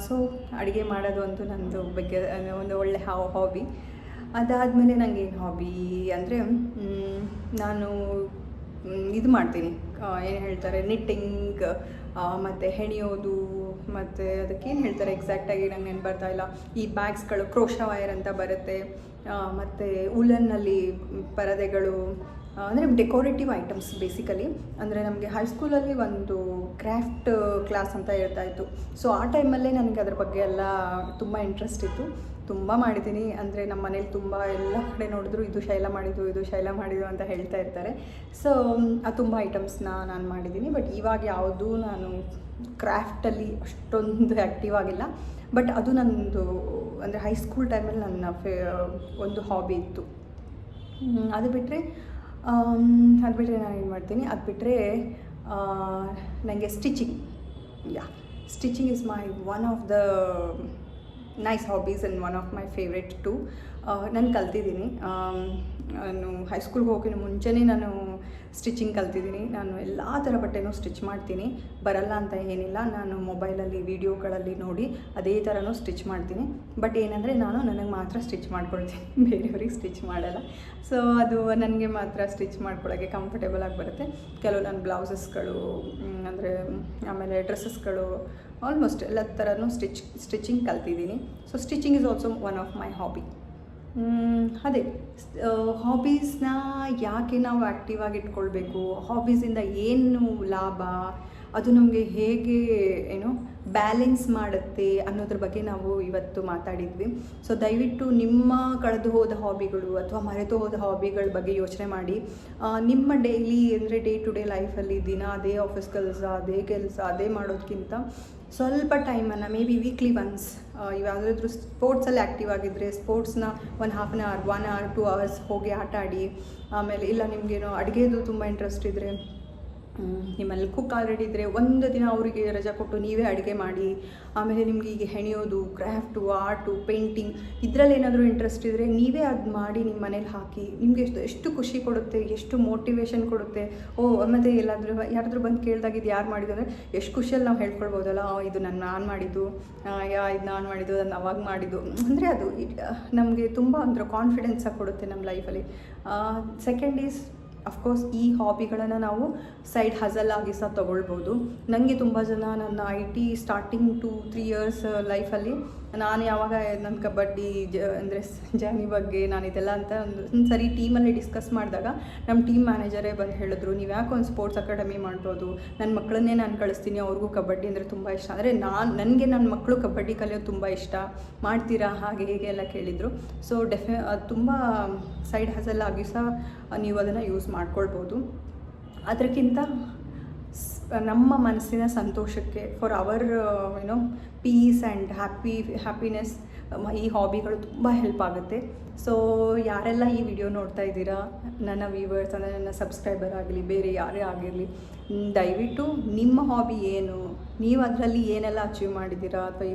ಸೊ ಅಡುಗೆ ಮಾಡೋದು ಅಂತೂ ನನ್ನದು ಬಗ್ಗೆ ಒಂದು ಒಳ್ಳೆ ಹಾಬಿ ಅದಾದಮೇಲೆ ನನಗೆ ಏನು ಹಾಬಿ ಅಂದರೆ ನಾನು ಇದು ಮಾಡ್ತೀನಿ. ಏನು ಹೇಳ್ತಾರೆ ನಿಟ್ಟಿಂಗ್ ಮತ್ತು ಹೆಣಿಯೋದು, ಮತ್ತು ಅದಕ್ಕೇನು ಹೇಳ್ತಾರೆ ಎಕ್ಸಾಕ್ಟಾಗಿ ನಂಗೆ ನೆನ್ಪು ಬರ್ತಾ ಇಲ್ಲ. ಈ ಬ್ಯಾಗ್ಸ್ಗಳು ಕ್ರೋಶ ವೈರ್ ಅಂತ ಬರುತ್ತೆ. ಮತ್ತು ಉಲನ್ನಲ್ಲಿ ಪರದೆಗಳು ಅಂದರೆ ಡೆಕೋರೇಟಿವ್ ಐಟಮ್ಸ್ ಬೇಸಿಕಲಿ ಅಂದರೆ ನಮಗೆ ಹೈಸ್ಕೂಲಲ್ಲಿ ಒಂದು ಕ್ರಾಫ್ಟ್ ಕ್ಲಾಸ್ ಅಂತ ಹೇಳ್ತಾ ಇತ್ತು. ಸೊ ಆ ಟೈಮಲ್ಲೇ ನನಗೆ ಅದ್ರ ಬಗ್ಗೆ ಎಲ್ಲ ತುಂಬ ಇಂಟ್ರೆಸ್ಟ್ ಇತ್ತು. ತುಂಬ ಮಾಡಿದ್ದೀನಿ. ಅಂದರೆ ನಮ್ಮ ಮನೇಲಿ ತುಂಬ ಎಲ್ಲ ಕಡೆ ನೋಡಿದ್ರು ಇದು ಶೈಲ ಮಾಡಿದ್ದು, ಇದು ಶೈಲ ಮಾಡಿದ್ದು ಅಂತ ಹೇಳ್ತಾ ಇರ್ತಾರೆ. ಸೊ ಆ ತುಂಬ ಐಟಮ್ಸ್ನ ನಾನು ಮಾಡಿದ್ದೀನಿ. ಬಟ್ ಇವಾಗ ಯಾವುದೂ ನಾನು ಕ್ರಾಫ್ಟಲ್ಲಿ ಅಷ್ಟೊಂದು ಆ್ಯಕ್ಟಿವ್ ಆಗಿಲ್ಲ. ಬಟ್ ಅದು ನನ್ನದು ಅಂದರೆ ಹೈಸ್ಕೂಲ್ ಟೈಮಲ್ಲಿ ನನ್ನ ಫೇ ಒಂದು ಹಾಬಿ ಇತ್ತು. ಅದು ಬಿಟ್ಟರೆ ಅದು ಬಿಟ್ಟರೆ ನಾನು ಏನು ಮಾಡ್ತೀನಿ? ಅದು ಬಿಟ್ಟರೆ ನನಗೆ stitching yeah stitching is my one of the nice hobbies and one of my favourite too ನಾನು ಕಲ್ತಿದ್ದೀನಿ. ನಾನು ಹೈಸ್ಕೂಲ್ಗೆ ಹೋಗೋಕ್ಕಿಂತ ಮುಂಚೆನೇ ನಾನು ಸ್ಟಿಚಿಂಗ್ ಕಲ್ತಿದ್ದೀನಿ. ನಾನು ಎಲ್ಲ ಥರ ಬಟ್ಟೆನೂ ಸ್ಟಿಚ್ ಮಾಡ್ತೀನಿ. ಬರಲ್ಲ ಅಂತ ಏನಿಲ್ಲ. ನಾನು ಮೊಬೈಲಲ್ಲಿ ವೀಡಿಯೋಗಳಲ್ಲಿ ನೋಡಿ ಅದೇ ಥರನೂ ಸ್ಟಿಚ್ ಮಾಡ್ತೀನಿ. ಬಟ್ ಏನಂದರೆ ನಾನು ನನಗೆ ಮಾತ್ರ ಸ್ಟಿಚ್ ಮಾಡ್ಕೊಳ್ತೀನಿ. ಬೇರೆಯವ್ರಿಗೆ ಸ್ಟಿಚ್ ಮಾಡಲ್ಲ. ಸೊ ಅದು ನನಗೆ ಮಾತ್ರ ಸ್ಟಿಚ್ ಮಾಡ್ಕೊಳ್ಳೋಕ್ಕೆ ಕಂಫರ್ಟೇಬಲ್ ಆಗಿ ಬರುತ್ತೆ. ಕೆಲವು ನನ್ನ ಬ್ಲೌಸಸ್ಗಳು ಅಂದರೆ ಆಮೇಲೆ ಡ್ರೆಸ್ಸಸ್ಗಳು ಆಲ್ಮೋಸ್ಟ್ ಎಲ್ಲ ಥರನೂ ಸ್ಟಿಚ್ ಸ್ಟಿಚಿಂಗ್ ಕಲ್ತಿದ್ದೀನಿ. So stitching is also one of my hobby ಅದೇ. ಹಾಬೀಸ್ನ ಯಾಕೆ ನಾವು ಆ್ಯಕ್ಟಿವ್ ಆಗಿ ಇಟ್ಕೊಳ್ಬೇಕು ಹಾಬೀಸಿಂದ ಏನು ಲಾಭ? ಅದು ನಮಗೆ ಹೇಗೆ, ಏನು ಬ್ಯಾಲೆನ್ಸ್ ಮಾಡುತ್ತೆ ಅನ್ನೋದ್ರ ಬಗ್ಗೆ ನಾವು ಇವತ್ತು ಮಾತಾಡಿದ್ವಿ. ಸೊ ದಯವಿಟ್ಟು ನಿಮ್ಮ ಕಳೆದು ಹೋದ ಹಾಬಿಗಳು ಅಥವಾ ಮರೆತು ಹೋದ ಹಾಬಿಗಳ ಬಗ್ಗೆ ಯೋಚನೆ ಮಾಡಿ. ನಿಮ್ಮ ಡೈಲಿ ಅಂದರೆ ಡೇ ಟು ಡೇ ಲೈಫಲ್ಲಿ ದಿನ ಅದೇ ಆಫೀಸ್ ಕೆಲಸ, ಅದೇ ಕೆಲಸ, ಅದೇ ಮಾಡೋದಕ್ಕಿಂತ ಸ್ವಲ್ಪ ಟೈಮನ್ನು ಮೇ ಬಿ ವೀಕ್ಲಿ ಒನ್ಸ್ ಯಾವುದಾದ್ರೂ ಸ್ಪೋರ್ಟ್ಸಲ್ಲಿ ಆ್ಯಕ್ಟಿವ್ ಆಗಿದ್ದರೆ ಸ್ಪೋರ್ಟ್ಸ್ನ one half an hour one hour two hours ಹೋಗಿ ಆಟ ಆಡಿ ಆಮೇಲೆ ಇಲ್ಲ ನಿಮಗೇನೋ ಅಡುಗೆದು ತುಂಬ ಇಂಟ್ರೆಸ್ಟ್ ಇದ್ದರೆ ನಿಮ್ಮಲ್ಲಿ ಕುಕ್ ಆಲ್ರೆಡಿ ಇದ್ದರೆ ಒಂದು ದಿನ ಅವರಿಗೆ ರಜಾ ಕೊಟ್ಟು ನೀವೇ ಅಡುಗೆ ಮಾಡಿ, ಆಮೇಲೆ ನಿಮಗೆ ಈಗ ಹೆಣೆಯೋದು ಕ್ರಾಫ್ಟು ಆರ್ಟು ಪೇಂಟಿಂಗ್ ಇದರಲ್ಲಿ ಏನಾದರೂ ಇಂಟ್ರೆಸ್ಟ್ ಇದ್ದರೆ ನೀವೇ ಅದು ಮಾಡಿ ನಿಮ್ಮ ಮನೇಲಿ ಹಾಕಿ, ನಿಮಗೆ ಎಷ್ಟು ಎಷ್ಟು ಖುಷಿ ಕೊಡುತ್ತೆ, ಎಷ್ಟು ಮೋಟಿವೇಶನ್ ಕೊಡುತ್ತೆ, ಓ, ಮತ್ತು ಎಲ್ಲಾದರೂ ಯಾರಾದರೂ ಬಂದು ಕೇಳಿದಾಗ ಇದು ಯಾರು ಮಾಡಿದ್ದು ಅಂದರೆ ಎಷ್ಟು ಖುಷಿಯಲ್ಲಿ ನಾವು ಹೇಳ್ಕೊಳ್ಬೋದಲ್ಲ ಇದು ನನ್ನ ನಾನು ಮಾಡಿದ್ದು ಯಾ, ಇದು ನಾನು ಮಾಡಿದ್ದು ನಾನು ಅವಾಗ ಮಾಡಿದ್ದು, ಅಂದರೆ ಅದು ನಮಗೆ ತುಂಬ ಅಂದರೆ ಕಾನ್ಫಿಡೆನ್ಸಾಗಿ ಕೊಡುತ್ತೆ ನಮ್ಮ ಲೈಫಲ್ಲಿ ಸೆಕೆಂಡ್ ಈಸ್ ಅಫ್ಕೋರ್ಸ್ ಈ ಹಾಬಿಗಳನ್ನು ನಾವು ಸೈಡ್ ಹಸಲ್ ಆಗಿ ಸಹ ತೊಗೊಳ್ಬೋದು. ನನಗೆ ತುಂಬ ಜನ ನನ್ನ I T starting two three years ಲೈಫಲ್ಲಿ ನಾನು ಯಾವಾಗ ನನ್ನ ಕಬಡ್ಡಿ, ಜ, ಅಂದರೆ ಜರ್ನಿ ಬಗ್ಗೆ, ನಾನು ಇದೆಲ್ಲ ಅಂತ ಒಂದು ಸರಿ ಟೀಮಲ್ಲಿ ಡಿಸ್ಕಸ್ ಮಾಡಿದಾಗ ನಮ್ಮ ಟೀಮ್ ಮ್ಯಾನೇಜರೇ ಬಂದು ಹೇಳಿದ್ರು, ನೀವು ಯಾಕೆ ಒಂದು ಸ್ಪೋರ್ಟ್ಸ್ ಅಕಾಡೆಮಿ ಮಾಡ್ಬೋದು? ನನ್ನ ಮಕ್ಕಳನ್ನೇ ನಾನು ಕಳಿಸ್ತೀನಿ, ಅವ್ರಿಗೂ ಕಬಡ್ಡಿ ಅಂದರೆ ತುಂಬ ಇಷ್ಟ. ಅಂದರೆ ನಾನು, ನನಗೆ ನನ್ನ ಮಕ್ಕಳು ಕಬಡ್ಡಿ ಕಲಿಯೋದು ತುಂಬ ಇಷ್ಟ. ಮಾಡ್ತೀರಾ? ಹಾಗೆ, ಹೀಗೆ ಎಲ್ಲ ಕೇಳಿದರು. ಸೊ ಡೆಫಿ ತುಂಬ ಸೈಡ್ ಹಸಲ್ ಆಗಿ ಸಹ, ನೀವು ಅದನ್ನು ಯೂಸ್ ಮಾಡ್ಕೊಳ್ಬೋದು. ಅದಕ್ಕಿಂತ ನಮ್ಮ ಮನಸ್ಸಿನ ಸಂತೋಷಕ್ಕೆ for our you know peace and happy happiness ಈ ಹಾಬಿಗಳು ತುಂಬ ಹೆಲ್ಪ್ ಆಗುತ್ತೆ. ಸೊ ಯಾರೆಲ್ಲ ಈ ವಿಡಿಯೋ ನೋಡ್ತಾ ಇದ್ದೀರಾ, ನನ್ನ ವ್ಯೂವರ್ಸ್ ಅಂದರೆ ನನ್ನ ಸಬ್ಸ್ಕ್ರೈಬರ್ ಆಗಲಿ, ಬೇರೆ ಯಾರೇ ಆಗಿರಲಿ ದಯವಿಟ್ಟು ನಿಮ್ಮ ಹಾಬಿ ಏನು? ನೀವು ಅದರಲ್ಲಿ ಏನೆಲ್ಲ ಅಚೀವ್ ಮಾಡಿದ್ದೀರಾ? ಅಥವಾ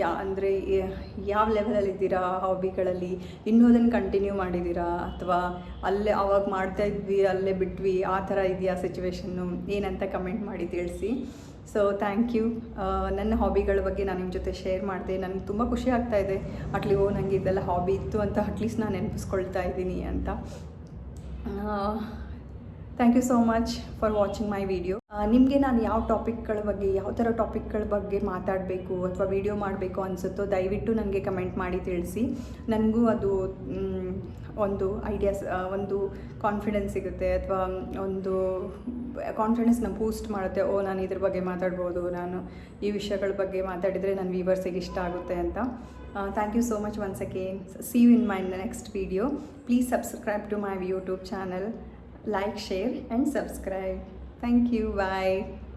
ಯಾ, ಅಂದರೆ ಯಾವ ಲೆವೆಲಲ್ಲಿದ್ದೀರಾ ಹಾಬಿಗಳಲ್ಲಿ ಇನ್ನೂ ಅದನ್ನು ಕಂಟಿನ್ಯೂ ಮಾಡಿದ್ದೀರಾ? ಅಥವಾ ಅಲ್ಲೇ ಅವಾಗ ಮಾಡ್ತಾ ಇದ್ವಿ, ಅಲ್ಲೇ ಬಿಟ್ವಿ, ಆ ಥರ ಇದೆಯಾ ಸಿಚುವೇಶನ್ನು ಏನಂತ ಕಮೆಂಟ್ ಮಾಡಿ ತಿಳಿಸಿ. ಸೊ ಥ್ಯಾಂಕ್ ಯು ನನ್ನ ಹಾಬಿಗಳ ಬಗ್ಗೆ ನಾನು ನಿಮ್ಮ ಜೊತೆ ಶೇರ್ ಮಾಡಿದೆ. ನನಗೆ ತುಂಬ ಖುಷಿ ಆಗ್ತಾ ಇದೆ. ಅಟ್ಲಿ, ಓ ನನಗೆ ಇದೆಲ್ಲ ಹಾಬಿ ಇತ್ತು ಅಂತ ಅಟ್ಲೀಸ್ಟ್ ನಾನು ನೆನಪಿಸ್ಕೊಳ್ತಾ ಇದ್ದೀನಿ ಅಂತ. Thank you so much for watching my video ನಿಮಗೆ ನಾನು ಯಾವ ಟಾಪಿಕ್ಗಳ ಬಗ್ಗೆ, ಯಾವ ಥರ ಟಾಪಿಕ್ಗಳ ಬಗ್ಗೆ ಮಾತಾಡಬೇಕು ಅಥವಾ ವಿಡಿಯೋ ಮಾಡಬೇಕು ಅನಿಸುತ್ತೋ ದಯವಿಟ್ಟು ನನಗೆ ಕಮೆಂಟ್ ಮಾಡಿ ತಿಳಿಸಿ. ನನಗೂ ಅದು ಒಂದು ಐಡಿಯಾಸ್ ಒಂದು ಕಾನ್ಫಿಡೆನ್ಸ್ ಸಿಗುತ್ತೆ ಅಥವಾ ಒಂದು ಕಾನ್ಫಿಡೆನ್ಸ್ನ ಬೂಸ್ಟ್ ಮಾಡುತ್ತೆ. ಓ, ನಾನು ಇದ್ರ ಬಗ್ಗೆ ಮಾತಾಡ್ಬೋದು, ನಾನು ಈ ವಿಷಯಗಳ ಬಗ್ಗೆ ಮಾತಾಡಿದರೆ ನನ್ನ ವೀವರ್ಸಿಗೆ ಇಷ್ಟ ಆಗುತ್ತೆ ಅಂತ. Thank you so much once again see you in my next video please subscribe to my YouTube channel like share and subscribe. Thank you. Bye